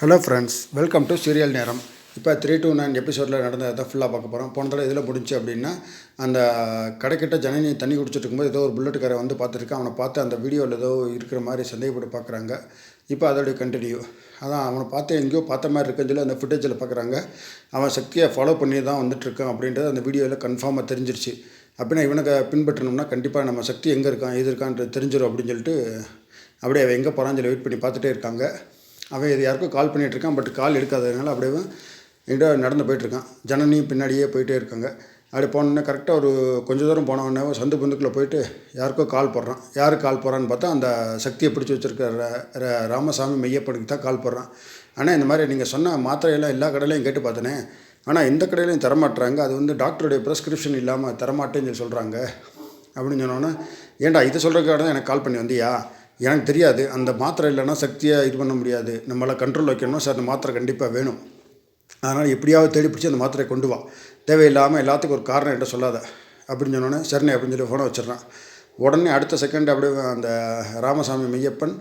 Hello friends welcome to serial நேரம் இப்போ three two nine எபிசோடில் நடந்ததை ஃபுல்லாக பார்க்க போகிறோம் போன தடவை இதில் முடிஞ்சு அப்படின்னா அந்த கடைக்கிட்ட ஜனனி தண்ணி குடிச்சிட்டு இருக்கும்போது ஏதோ ஒரு புல்லட்டுக்காரை வந்து பார்த்துருக்கேன். அவனை பார்த்து அந்த வீடியோவில் ஏதோ இருக்கிற மாதிரி சந்தேகப்பட்டு பார்க்குறாங்க. இப்போ அதோடைய கண்டினியூ அதான் அவனை பார்த்து எங்கேயோ பார்த்த மாதிரி இருக்குன்னு சொல்லி அந்த ஃபுட்டேஜில் பார்க்குறாங்க. அவன் சக்தியை ஃபாலோ பண்ணி தான் வந்துட்டுருக்கான் அப்படின்றது அந்த வீடியோவில் கன்ஃபார்மாக தெரிஞ்சிருச்சு. அப்படின்னா இவனுக்கு பின்பற்றணும்னா கண்டிப்பாக நம்ம சக்தி எங்கே இருக்கான் எது இருக்கான்றது தெரிஞ்சிடும் அப்படின்னு சொல்லிட்டு அப்படியே அவன் எங்கே போகிறான்னு சொல்லி வெயிட் பண்ணி பார்த்துட்டே இருக்காங்க. அவன் இது யாருக்கும் கால் பண்ணிகிட்டு இருக்கான் பட் கால் எடுக்காததுனால அப்படியே எங்கிட்ட நடந்து போயிட்டுருக்கான் ஜனனியும் பின்னாடியே போயிட்டே இருக்காங்க. அப்படி போனோடனே கரெக்டாக ஒரு கொஞ்ச தூரம் போனவொடனே சந்து பந்துக்குள்ளே போயிட்டு யாருக்கோ கால் போடுறான். யார் கால் போடுறான்னு பார்த்தா அந்த சக்தியை பிடிச்சி வச்சுருக்க ர- ராமசாமி மெய்யப்பனுக்கு தான் கால் போடுறான். ஆனால் இந்த மாதிரி நீங்கள் சொன்ன மாத்திரையெல்லாம் எல்லா கடையிலையும் கேட்டு பார்த்தனே. ஆனால் இந்த கடையிலையும் தரமாட்டுறாங்க அது வந்து டாக்டருடைய ப்ரெஸ்கிரிப்ஷன் இல்லாமல் தரமாட்டேன்னு சொல்லி சொல்கிறாங்க அப்படின்னு சொன்னோன்னே ஏன்டா இதை சொல்கிறதுக்காக தான் எனக்கு கால் பண்ணி வந்தியா? எனக்கு தெரியாது. அந்த மாத்திரை இல்லைன்னா சக்தியை இது பண்ண முடியாது. நம்மளை கண்ட்ரோல் வைக்கணும்னா சார் அந்த மாத்திரை கண்டிப்பாக வேணும். அதனால் எப்படியாவது தேடி பிடிச்சி அந்த மாத்திரையை கொண்டு வா. தேவையில்லாமல் எல்லாத்துக்கும் ஒரு காரணம் என்கிட்ட சொல்லாத. அப்படின்னு சொன்னோன்னே சரிண்ணே அப்படின்னு சொல்லி ஃபோனை வச்சிடுறான். உடனே அடுத்த செகண்ட் அப்படியே அந்த ராமசாமி மெய்யப்பன்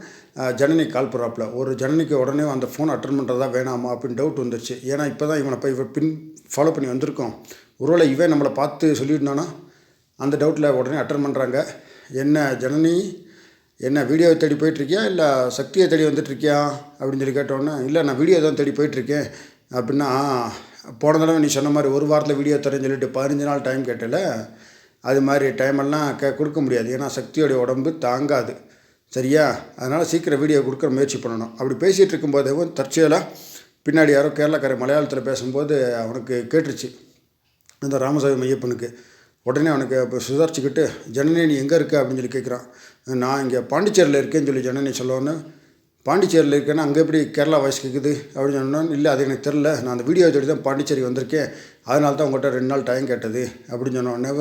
ஜனனி கால் போடுறாப்புல. ஒரு ஜனனிக்கு உடனே அந்த ஃபோன் அட்டன் பண்ணுறதா வேணாமா அப்படின்னு டவுட் வந்துருச்சு. ஏன்னா இப்போ தான் இவனை போய் இவன் பின் ஃபாலோ பண்ணி வந்திருக்கோம். ஒருவேளை இவன் நம்மளை பார்த்து சொல்லியிருந்தானா? அந்த டவுட்டில் உடனே அட்டன் பண்ணுறாங்க என்ன ஜனனி? என்ன வீடியோவை தேடி போயிட்டுருக்கியா? இல்லை சக்தியை தேடி வந்துட்டுருக்கியா? அப்படின்னு சொல்லி கேட்டோன்னே இல்லை நான் வீடியோ தான் தேடி போயிட்டுருக்கேன். அப்படின்னா போன தடவை நீ சொன்ன மாதிரி ஒரு வாரத்தில் வீடியோ தரேன்னு சொல்லிட்டு பதினஞ்சு நாள் டைம் கேட்டல அது மாதிரி டைமெல்லாம் கே கொடுக்க முடியாது. ஏன்னா சக்தியோடைய உடம்பு தாங்காது. சரியா? அதனால் சீக்கிரம் வீடியோ கொடுக்குற முயற்சி பண்ணணும். அப்படி பேசிகிட்டு இருக்கும்போதேவும் தற்செயலாக பின்னாடி யாரோ கேரளாக்கார மலையாளத்தில் பேசும்போது அவனுக்கு கேட்டுருச்சு. அந்த ராமசாமி மையப்பனுக்கு. உடனே அவனுக்கு இப்போ சுதாரிச்சுக்கிட்டு ஜனனி நீ எங்கே இருக்க? அப்படின்னு சொல்லி கேட்குறான் நான் இங்கே பாண்டிச்சேரியில் இருக்கேன்னு சொல்லி ஜனனி சொல்லவுடனே பாண்டிச்சேரியில் இருக்கேன்னா அங்கே எப்படி கேரளா வாய்ஸ் கேட்குது அப்படின்னு சொன்னோன்னு இல்லை அது எனக்கு தெரில நான் அந்த வீடியோ தேடி தான் பாண்டிச்சேரி வந்திருக்கேன். அதனால தான் உங்கள்கிட்ட ரெண்டு நாள் டைம் கேட்டது. அப்படின்னு சொன்னோடனே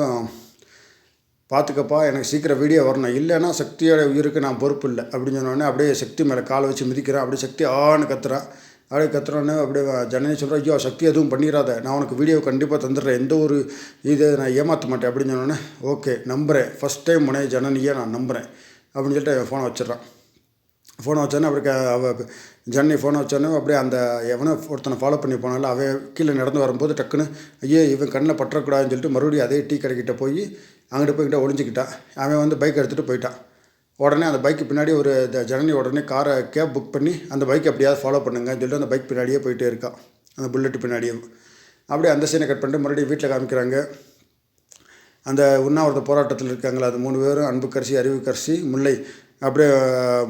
பார்த்துக்கப்பா எனக்கு சீக்கிரம் வீடியோ வரணும். இல்லைன்னா சக்தியோட உயிருக்கு நான் பொறுப்பு இல்லை. அப்படின்னு சொன்னோடனே அப்படியே சக்தி மேலே காலை வச்சு மிதிக்கிறேன். அப்படியே சக்தி ஆன்னு கத்துறான். அப்படியே கத்துறோன்னு அப்படியே ஜனனி சொல்கிறேன் ஐயோ சக்தி எதுவும் பண்ணிடாத நான் உனக்கு வீடியோ கண்டிப்பாக தந்துடுறேன். எந்த ஒரு இதை நான் ஏமாற்ற மாட்டேன் அப்படின்னு சொன்னோடனே ஓகே நம்புகிறேன் ஃபஸ்ட் டைம் உனே ஜனனியை நான் நம்புகிறேன் அப்படின்னு சொல்லிட்டு ஃபோனை வச்சிடுறான். ஃபோனை வச்சோன்னே அப்படி க- அவ ஃபோனை வச்சோன்னே அப்படியே அந்த எவனோ ஒருத்தனை ஃபாலோ பண்ணி போனால அவன் கீழே நடந்து வரும்போது டக்குன்னு ஐயோ இவன் கண்ணில் பற்றக்கூடாதுன்னு சொல்லிட்டு மறுபடியும் அதே டீ கடைக்கிட்ட போய் அங்கிட்டு போய்கிட்ட ஒளிஞ்சிக்கிட்டான் அவன் வந்து பைக் எடுத்துகிட்டு போயிட்டான். உடனே அந்த பைக்கு பின்னாடி ஒரு ஜனனி உடனே காரை கேப் புக் பண்ணி அந்த பைக் எப்படியாவது ஃபாலோ பண்ணுங்கன்னு சொல்லிட்டு அந்த பைக் பின்னாடியே போயிட்டே இருக்கான் அந்த புல்லட்டு பின்னாடியே. அப்படியே அந்த சீனை கட் பண்ணிட்டு மறுபடியும் வீட்டில் காமிக்கிறாங்க. அந்த உண்ணாவிரத போராட்டத்தில் இருக்காங்களா அது மூணு பேரும் அன்புக்கரசி அறிவுக்கரசி முல்லை. அப்படியே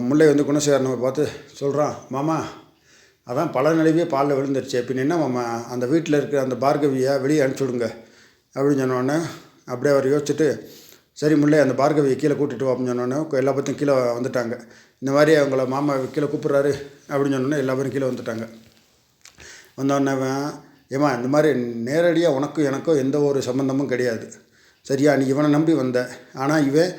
முல்லை வந்து குணசேகரன் நம்ம பார்த்து சொல்கிறான் மாமா அதான் பல நிலவே பாலில் விழுந்துருச்சு. பின்ன என்ன மாமா அந்த வீட்டில் இருக்கிற அந்த பார்கவியை வெளியே அனுப்பிச்சி விடுங்க. அப்படின்னு சொன்னோடனே அப்படியே அவர் யோசிச்சுட்டு சரி முல்லை அந்த பார்கவியை கீழே கூட்டிட்டு வா அப்படின்னு எல்லா பற்றியும் கீழே வந்துட்டாங்க. இந்த மாதிரி அவங்கள மாமா கீழே கூப்பிட்றாரு அப்படின்னு சொன்னோன்னே எல்லா பேரும் கீழே வந்துட்டாங்க. வந்தோடனே ஏமா ஏம்மா இந்த மாதிரி நேரடியாக உனக்கும் எனக்கும் எந்த ஒரு சம்மந்தமும் கிடையாது. சரியா நீ இவனை நம்பி வந்த. ஆனால் இவன்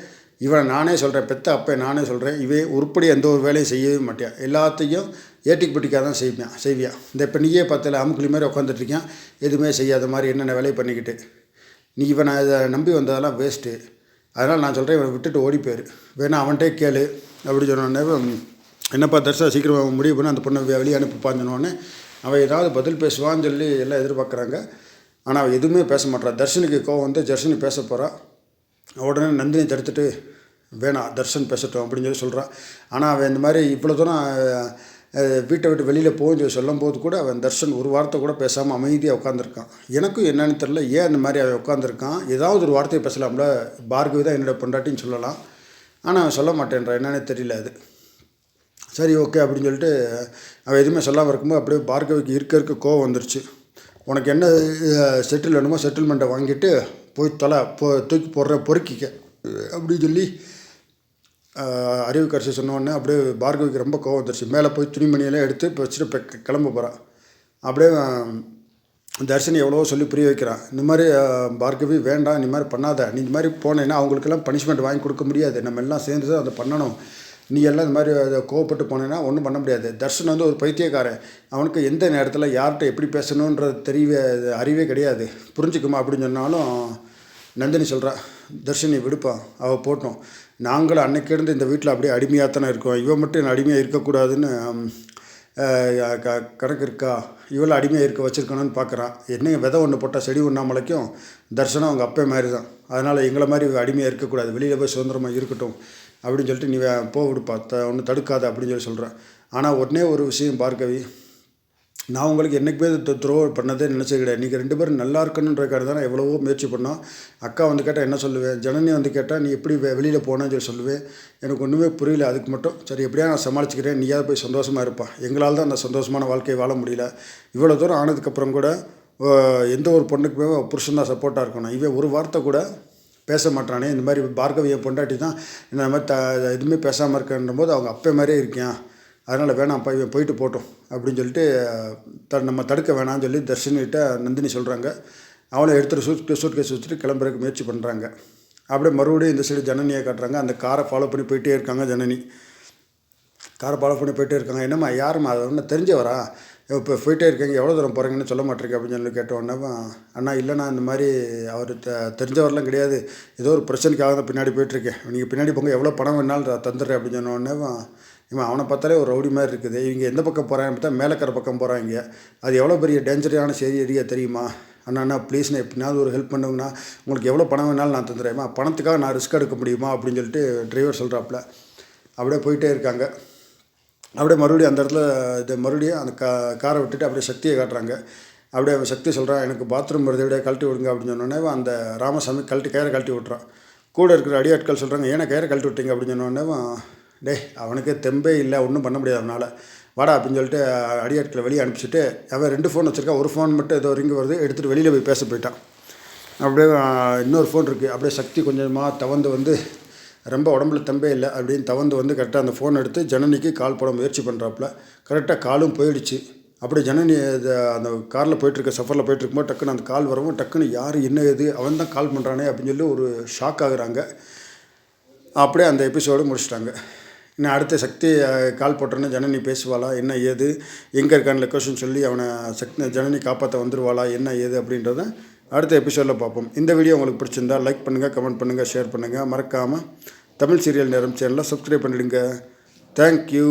இவனை நானே சொல்கிறேன் பெத்த அப்பை நானே சொல்கிறேன் இவன் உருப்படி எந்த ஒரு வேலையும் செய்யவே மாட்டேன் எல்லாத்தையும் ஏட்டிக்கு பிடிக்காக தான் செய்வேன் செய்வியான் இந்த இப்போ நீயே பார்த்துல அமுக்குலி மாதிரி உட்காந்துட்டு எதுவுமே செய்யாத மாதிரி என்னென்ன வேலையை பண்ணிக்கிட்டு? நீ இவனை இதை நம்பி வந்ததெல்லாம் வேஸ்ட்டு அதனால் நான் சொல்கிறேன் இவனை விட்டுட்டு ஓடி வேணா அவன்கிட்டே கேளு அப்படி சொன்னோடனே என்னப்பா தர்ஷா சீக்கிரம் அவன் முடிவு பண்ணி அந்த பொண்ணை வெளியே அனுப்பிப்பான்னு சொன்னோடனே அவன் ஏதாவது பதில் பேசுவான்னு சொல்லி எல்லாம் எதிர்பார்க்குறாங்க. ஆனால் அவன் எதுவுமே பேச மாட்டான் தர்ஷனுக்கு கோவம் வந்து தர்ஷனி பேச போகிறான் உடனே நந்தினி தடுத்துட்டு வேணாம் தர்ஷன் பேசட்டும் அப்படின்னு சொல்லி சொல்கிறான் ஆனால் அவன் இந்த மாதிரி இவ்வளோ தூரம் வீட்டை விட்டு வெளியில் போகுது சொல்லும் சொல்லும்போது கூட அவன் தர்ஷன் ஒரு வார்த்தை கூட பேசாமல் அமைதியாக உட்காந்துருக்கான் எனக்கும் என்னென்னு தெரில ஏன் அந்த மாதிரி அவன் உட்காந்துருக்கான் ஏதாவது ஒரு வார்த்தையை பேசலாம்ல? பார்கவி தான் என்னோட பொண்டாட்டின்னு சொல்லலாம். ஆனால் அவன் சொல்ல மாட்டேன்றான். என்னன்னே தெரியல அது. சரி ஓகே அப்படின்னு சொல்லிட்டு அவன் எதுவுமே சொல்லாமல் இருக்கும்போது அப்படியே பார்கவிக்கு இருக்க இருக்க கோவம் வந்துருச்சு. உனக்கு என்ன செட்டில் வேணுமோ செட்டில்மெண்ட்டை வாங்கிட்டு போய் தொலை போ தூக்கி போடுற பொறுக்கிக்க. அப்படின்னு சொல்லி அறிவுக்கரசி சொன்ன உடனே அப்படியே பார்கவிக்கு ரொம்ப கோவம் வந்துருச்சு. மேலே போய் துணிமணியெல்லாம் எடுத்து இப்போ வச்சுட்டு இப்போ கிளம்ப போகிறான் அப்படியே ஆஹ், தர்ஷினி சொல்லி புரிய வைக்கிறான் இந்த மாதிரி பார்கவி வேண்டாம் இந்த மாதிரி பண்ணாத. நீ இந்த மாதிரி போனேன்னா அவங்களுக்கெல்லாம் பனிஷ்மெண்ட் வாங்கி கொடுக்க முடியாது. நம்ம எல்லாம் சேர்ந்து தான் அதை பண்ணணும். நீ எல்லாம் இந்த மாதிரி அதை கோவப்பட்டு போனேன்னா ஒன்றும் பண்ண முடியாது. தர்ஷன் வந்து ஒரு பைத்தியக்காரன். அவனுக்கு எந்த நேரத்தில் யார்கிட்ட எப்படி பேசணுன்றது தெரியவே அறிவே கிடையாது. புரிஞ்சுக்குமா அப்படின்னு சொன்னாலும் நந்தினி சொல்கிறான் தர்ஷினி விடுப்பா அவள் போட்டோம். நாங்களும் அன்னைக்கு இருந்து இந்த வீட்டில் அப்படியே அடிமையாக தானே இருக்கோம். இவன் மட்டும் அடிமையாக இருக்கக்கூடாதுன்னு க கணக்கு இருக்கா? இவ்வளோ அடிமையாக இருக்க வச்சுருக்கணும்னு பார்க்குறான் என்ன விதை ஒன்று போட்டால் செடி ஒன்றா முளைக்கும். தர்ஷனம் அவங்க அப்பே மாதிரி தான் அதனால் எங்களை மாதிரி அடிமையாக இருக்கக்கூடாது. வெளியில் போய் சுதந்திரமாக இருக்கட்டும் அப்படின்னு சொல்லிட்டு நீ போ விடுப்பா. த ஒன்றும் தடுக்காத அப்படின்னு சொல்லி சொல்கிறேன் ஆனால் உடனே ஒரு விஷயம் பார்க்கவி நான் உங்களுக்கு என்றைக்குமே இது த்ரோ பண்ணதே நினச்சது கிடையாது நீங்கள் ரெண்டு பேரும் நல்லா இருக்கணுன்றக்காக தான் நான் எவ்வளவோ முயற்சி பண்ணோம். அக்கா வந்து கேட்டால் என்ன சொல்லுவேன்? ஜனனி வந்து கேட்டால் நீ எப்படி வெளியில் போனேன்னு சொல்லி சொல்லுவேன். எனக்கு ஒன்றுமே புரியல. அதுக்கு மட்டும் சரி எப்படியா நான் சமாளிச்சுக்கிறேன். நீயாவது போய் சந்தோஷமாக இருப்பா? எங்களால் தான் அந்த சந்தோஷமான வாழ்க்கையை வாழ முடியல. இவ்வளோ தூரம் ஆனதுக்கப்புறம் கூட எந்த ஒரு பொண்ணுக்குமே புருஷன் தான் சப்போர்ட்டாக இருக்கணும். இவன் ஒரு வார்த்தை கூட பேச மாட்டானே. இந்த மாதிரி பார்கவி என் பொண்டாட்டி தான். இந்த மாதிரி த எதுவுமே பேசாமல் இருக்கன்ற போது அவங்க அப்பே மாதிரியே இருக்கேன் அதனால் வேணாம்ப்பா இவன் போயிட்டு போட்டோம் அப்படின்னு சொல்லிட்டு த நம்ம தடுக்க வேணாம்னு சொல்லி தர்ஷினிகிட்ட நந்தினி சொல்கிறாங்க அவளை எடுத்துகிட்டு சூட் சூட் கேஸ் வச்சுட்டு கிளம்புறதுக்கு முயற்சி பண்ணுறாங்க அப்படியே மறுபடியும் இந்த சைடு ஜனனியை காட்டுறாங்க. அந்த காரை ஃபாலோ பண்ணி போயிட்டே இருக்காங்க ஜனனி. காரை ஃபாலோ பண்ணி போயிட்டே இருக்காங்க. என்னம்மா யாரும்மா அதை ஒன்றும் தெரிஞ்சவரா? இப்போ போயிட்டே இருக்கீங்க எவ்வளோ தூரம் போகிறீங்கன்னு சொல்ல மாட்டேருக்கு அப்படின்னு சொல்லி கேட்டோன்னே அண்ணா இல்லைண்ணா இந்த மாதிரி அவர் த தெரிஞ்சவரெலாம் கிடையாது. ஏதோ ஒரு பிரச்சனைக்காக தான் பின்னாடி போயிட்டுருக்கேன் நீங்கள் பின்னாடி போங்க எவ்வளோ பணம் வேணாலும் தந்துடுறேன் அப்படின்னு சொன்னோடனே இவன் அவனை பார்த்தாலே ஒரு ரவுடி மாதிரி இருக்குது. இவங்க எந்த பக்கம் போகிறாங்க பார்த்தா மேலக்கரை பக்கம் போகிறாங்க அது எவ்வளோ பெரிய டேஞ்சரான சரி ஏரியா தெரியுமா? அண்ணாண்ணா அண்ணா ப்ளீஸ் நான் எப்படினாவது ஒரு ஹெல்ப் பண்ணுங்கன்னா உங்களுக்கு எவ்வளோ பணம் வேணாலும் நான் தந்துடுறேம்மா பணத்துக்காக நான் ரிஸ்க் எடுக்க முடியுமா? அப்படின்னு சொல்லிட்டு டிரைவர் சொல்கிறாப்புல அப்படியே போயிட்டே இருக்காங்க. அப்படியே மறுபடியும் அந்த இடத்துல இது மறுபடியும் அந்த கா காரை விட்டுட்டு அப்படியே சக்தியை காட்டுறாங்க. அப்படியே அவன் சக்தி சொல்கிறான் எனக்கு பாத்ரூம் வருது விட கழட்டி விடுங்க அப்படின்னு சொன்னோடனே அந்த ராமசாமி கழட்டி கயிறை கழட்டி விட்றான் கூட இருக்கிற அடியாட்கள் சொல்கிறாங்க ஏன்னா கயிறை கழட்டி விட்டீங்க? அப்படின்னு சொன்னோடனே டேய் அவனுக்கே தெம்பே இல்லை ஒன்றும் பண்ண முடியாது அவனால். வாடா அப்படின்னு சொல்லிட்டு அடியாட்களை வெளியே அனுப்பிச்சிட்டு அவன் ரெண்டு ஃபோன் வச்சுருக்கான். ஒரு ஃபோன் மட்டும் ஏதோ ரிங்கு வருது எடுத்துகிட்டு வெளியில் போய் பேச போயிட்டான். அப்படியே இன்னொரு ஃபோன் இருக்குது அப்படியே சக்தி கொஞ்சமாக தவந்து வந்து ரொம்ப உடம்புல தெம்பே இல்லை அப்படின்னு தவந்து வந்து கரெக்டாக அந்த ஃபோன் எடுத்து ஜனனிக்கு கால் போட முயற்சி பண்ணுறாப்புல கரெக்டாக காலும் போயிடுச்சு. அப்படியே ஜனனி அந்த காரில் போயிட்டுருக்க சஃபரில் போயிட்டுருக்கும்போது டக்குன்னு அந்த கால் வரவும் டக்குன்னு யார் என்ன ஏது அவன் தான் கால் பண்ணுறானே அப்படின்னு சொல்லி ஒரு ஷாக் ஆகுறாங்க. அப்படியே அந்த எபிசோடு முடிச்சிட்டாங்க. இன்னும் அடுத்த சக்தி கால் போட்டோன்னே ஜனனி பேசுவாளா? என்ன ஏது? எங்கே இருக்கான்னு லொக்கேஷன் சொல்லி அவனை சக்தி ஜனனி காப்பாற்ற வந்துருவாளா? என்ன ஏது அப்படின்றத அடுத்த எபிசோடில் பார்ப்போம். இந்த வீடியோ உங்களுக்கு பிடிச்சிருந்தா லைக் பண்ணுங்கள் கமெண்ட் பண்ணுங்கள் ஷேர் பண்ணுங்கள் மறக்காமல் தமிழ் சீரியல் நேரம் சேனலில் சப்ஸ்கிரைப் பண்ணிடுங்க. தேங்க்யூ